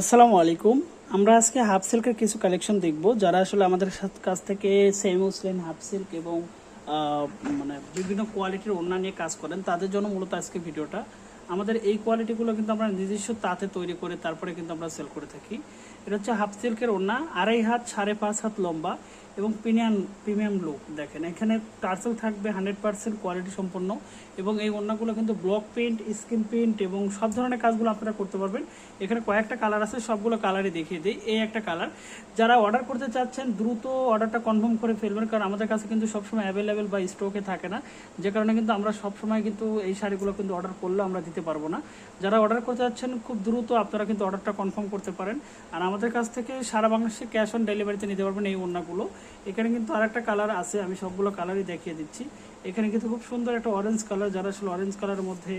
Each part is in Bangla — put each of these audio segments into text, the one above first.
আসসালামু আলাইকুম। আমরা আজকে হাফ সিল্কের কিছু কালেকশন দেখব, যারা আসলে আমাদের কাছ থেকে সেম উসলেন হাফ সিল্ক এবং মানে বিভিন্ন কোয়ালিটির ওড়না নিয়ে কাজ করেন, তাদের জন্য মূলত আজকে ভিডিওটা। আমাদের এই কোয়ালিটিগুলো কিন্তু আমরা নিজস্ব তাতে তৈরি করে তারপরে কিন্তু আমরা সেল করে থাকি। এটা হচ্ছে হাফ সিল্কের ওড়না, আড়াই হাত সাড়ে পাঁচ হাত লম্বা। এবং প্রিমিয়াম প্রিমিয়াম লুক দেখেন। এখানে টার্সেল থাকবে হান্ড্রেড পার্সেন্ট কোয়ালিটি সম্পন্ন এবং এই ওড়নাগুলো কিন্তু ব্লক প্রিন্ট স্ক্রিন প্রিন্ট এবং সব ধরনের কাজগুলো আপনারা করতে পারবেন। এখানে কয়েকটা কালার আছে, সবগুলো কালারই দেখিয়ে দিই। এই একটা কালার যারা অর্ডার করতে চাচ্ছেন, দ্রুত অর্ডারটা কনফার্ম করে ফেলবেন, কারণ আমাদের কাছে কিন্তু সবসময় অ্যাভেলেবেল বা স্টকে থাকে না। যে কারণে কিন্তু আমরা সবসময় কিন্তু এই শাড়িগুলো কিন্তু অর্ডার করলে আমরা দিতে পারব না। যারা অর্ডার করতে চাচ্ছেন, খুব দ্রুত আপনারা কিন্তু অর্ডারটা কনফার্ম করতে পারেন। আর আমাদের কাছ থেকে সারা বাংলাদেশে ক্যাশ অন ডেলিভারিতে নিতে পারবেন এই ওড়নাগুলো। এখানে কিন্তু আরেকটা কালার আছে, আমি সবগুলো কালারই দেখিয়ে দিচ্ছি। এখানে কিন্তু খুব সুন্দর একটা অরেঞ্জ কালার যারা আসলে অরেঞ্জ কালারের মধ্যে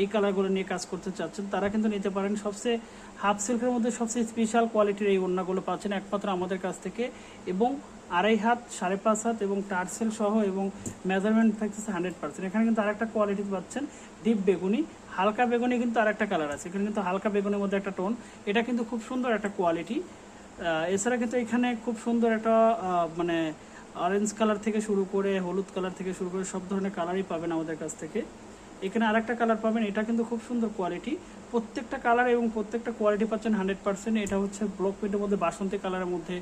এই কালারগুলো নিয়ে কাজ করতে চাচ্ছেন, তারা কিন্তু নিতে পারেন। সবচেয়ে হাফ সিল্কের মধ্যে সবচেয়ে স্পেশাল কোয়ালিটির এই ওড়নাগুলো পাচ্ছেন একমাত্র আমাদের কাছ থেকে। এবং আড়াই হাত, সাড়ে পাঁচ হাত এবং টার্সেল সহ এবং মেজারমেন্ট থাকতেছে হান্ড্রেড পার্সেন্ট এখানে কিন্তু আরেকটা কোয়ালিটি পাচ্ছেন ডিপ বেগুনি। হালকা বেগুনি কিন্তু আরেকটা কালার আছে। এখানে কিন্তু হালকা বেগুনের মধ্যে একটা টোন এটা কিন্তু খুব সুন্দর একটা কোয়ালিটি এছাড়া কিন্তু এখানে খুব সুন্দর একটা মানে অরেঞ্জ কালার থেকে শুরু করে, হলুদ কালার থেকে শুরু করে সব ধরনের কালারই পাবেন আমাদের কাছ থেকে। এখানে আরেকটা কালার পাবেন, এটা কিন্তু খুব সুন্দর কোয়ালিটি প্রত্যেকটা কালার এবং প্রত্যেকটা কোয়ালিটি পাচ্ছেন হান্ড্রেড পার্সেন্ট এটা হচ্ছে ব্লক প্রিন্টের মধ্যে বাসন্তী কালারের মধ্যে